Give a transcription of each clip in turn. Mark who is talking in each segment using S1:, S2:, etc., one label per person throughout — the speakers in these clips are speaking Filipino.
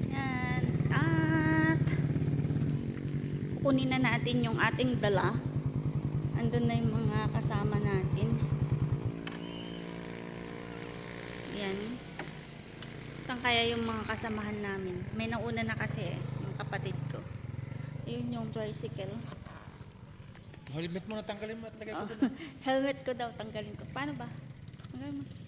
S1: Yan. At kukunin na natin yung ating dala. Andun na yung mga kasama natin. Yan. Saan kaya yung mga kasamahan namin? May nauna na kasi eh, yung kapatid ko. Yun yung tricycle.
S2: Helmet mo na tanggalin mo at lagay ko
S1: Oh. Helmet ko daw, tanggalin ko. Paano ba? Tanggalin mo.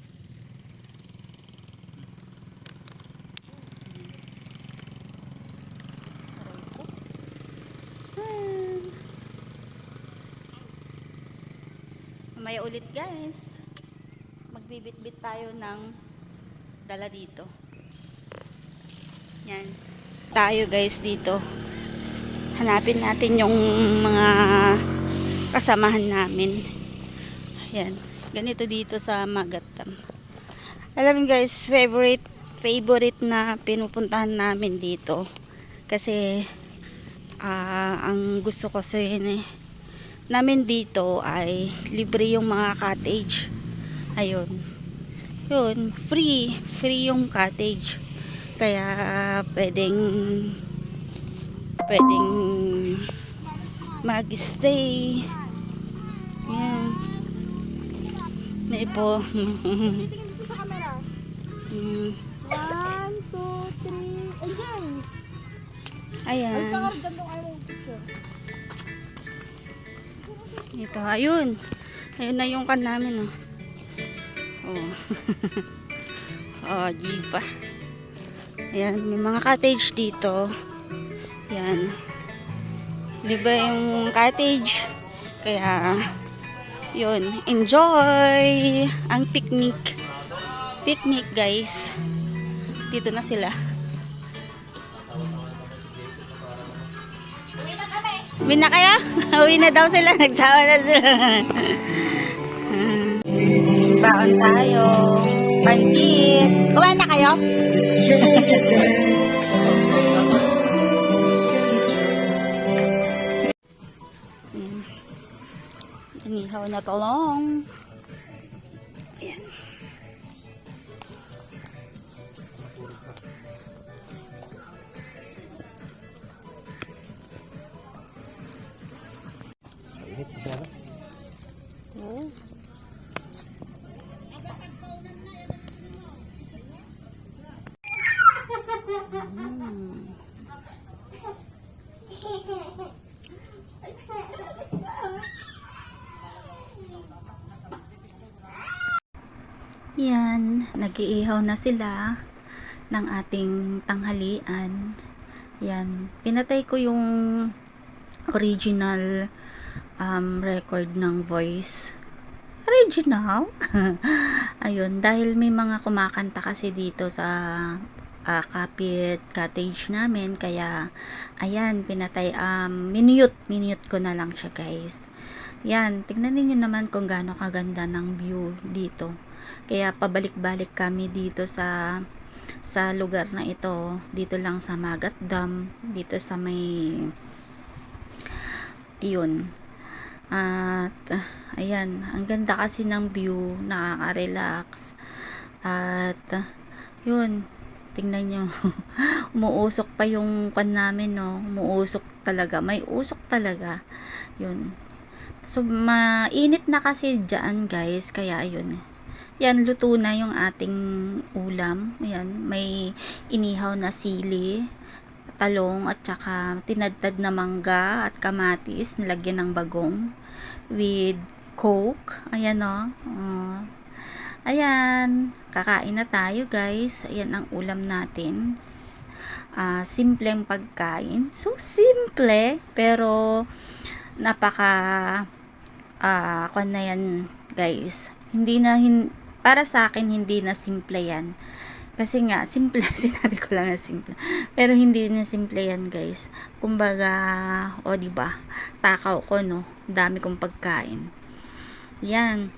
S1: Mamaya ulit guys. Magbibit-bit tayo ng dala dito. Yan. Tayo guys dito. Hanapin natin yung mga kasamahan namin. Yan. Ganito dito sa Magatam. Alam guys, favorite favorite na pinupuntahan namin dito. Kasi ah, ang gusto ko sa eh, namin dito ay libre yung mga cottage. Ayun. Yun, free. Free yung cottage. Kaya pwedeng pwedeng mag-stay. Yan. May po.
S3: Titingin dito sa camera. One, two, three, and then.
S1: Ayan. Ito, ayun. Ayun na yung kan namin, oh. Oh. oh, jeep. Ayan, may mga cottage dito. Ayan. Libre yung cottage. Kaya, yun, enjoy ang picnic. Picnic, guys. Dito na sila. Uwi na kaya? Uwi na daw sila. Nagsawa na sila. Baon tayo. Pansit. Kumain na kayo? Inihaw na talong. Ayan. Mm. Yan, nag-iihaw na sila ng ating tanghalian. Yan, pinatay ko yung original um, record ng voice. Original? Ayun, dahil may mga kumakanta kasi dito sa ah, kapit cottage namin, kaya ayan, pinatay, um, minute, minute ko na lang siya guys. Yan, tignan niyo naman kung gaano kaganda ng view dito. Kaya pabalik-balik kami dito sa sa lugar na ito, dito lang sa Magat Dam, dito sa may iyon. At ayan, ang ganda kasi ng view, nakaka-relax. At yun, tingnan nyo, umuusok pa yung pan namin, no? Umuusok talaga, may usok talaga. Yun. So, mainit na kasi dyan, guys, kaya ayun. Yan, luto na yung ating ulam. Yan, may inihaw na sili, talong, at saka tinadtad na mangga at kamatis, nilagyan ng bagong with coke. Ayan o. Oh. Ayan, kakain na tayo guys. Ayan ang ulam natin. Ah, simpleng pagkain. So, simple, pero napaka ah kwan na yan guys. Hindi na hin, para sa akin hindi na simple yan. Kasi nga simple sinabi ko lang na simple. Pero hindi na simple yan guys. Kumbaga o di ba? Takaw ko no? Dami kong pagkain. Yan.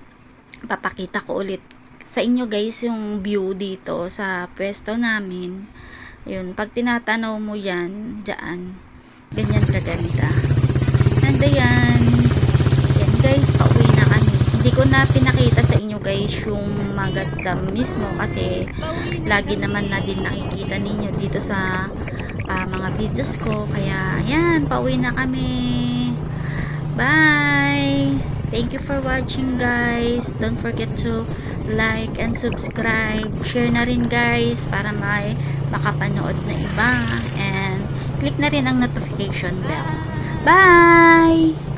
S1: Papakita ko ulit sa inyo guys yung view dito sa pwesto namin. Yun pag tinatanaw mo yan dyan ganyan kaganda. And ayan yan guys pauwi na kami. Hindi ko na pinakita sa inyo guys yung magadam mismo kasi lagi naman na din nakikita ninyo dito sa ah, mga videos ko. Kaya ayan pauwi na kami. Bye thank you for watching guys. Don't forget to like and subscribe. Share na rin guys para may makapanood na iba. And click na rin ang notification bell. Bye